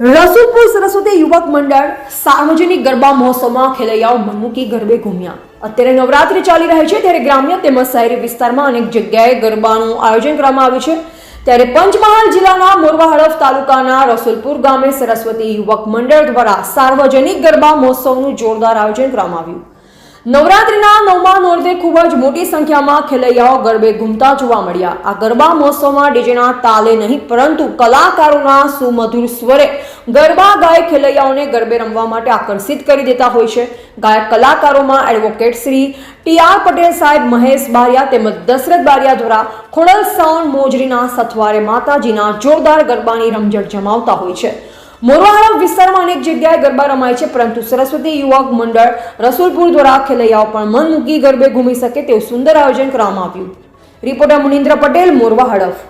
રસુલપુર સરસ્વતી યુવક મંડળ સાર્વજનિક ગરબા મહોત્સવમાં ખેલૈયાઓ મનમુકી ગરબે ઘૂમ્યા. અત્યારે નવરાત્રી ચાલી રહી છે ત્યારે ગ્રામ્ય તેમજ શહેરી વિસ્તારમાં અનેક જગ્યાએ ગરબાનું આયોજન કરવામાં આવ્યું છે. ત્યારે પંચમહાલ જિલ્લાના મોરવા હડફ તાલુકાના રસુલપુર ગામે સરસ્વતી યુવક મંડળ દ્વારા સાર્વજનિક ગરબા મહોત્સવનું જોરદાર આયોજન કરવામાં આવ્યું. નવરાત્રિના નવમા નોરતે ખૂબ જ મોટી સંખ્યામાં ખેલૈયાઓ ગરબે ઘૂમતા જોવા મળ્યા. આ ગરબા મહોત્સવમાં ડીજેના તાલે નહીં, પરંતુ કલાકારોના સુમધુર સ્વરે ગરબા ગાય ખેલૈયાઓને ગરબે રમવા માટે આકર્ષિત કરી દેતા હોય છે. ગાયક કલાકારોમાં advocate Shri T R Patel Saheb, Mahesh Bariya તેમજ દશરથ બારિયા દ્વારા ખોડલ સાઉન્ડ મોજરીના સથવારે માતાજીના જોરદાર ગરબાની રમઝટ જમાવતા હોય છે. મોરવાહરા વિસ્તારમાં અનેક જગ્યાએ ગરબા રમાય છે, પરંતુ સરસ્વતી યુવક મંડળ રસુલપુર દ્વારા ખેલૈયાઓ પણ મન મૂકી ગરબે ઘૂમી શકે તેવું સુંદર આયોજન કરવામાં આવ્યું. રિપોર્ટર મુનિન્દ્ર પટેલ, મોરવા હડફ.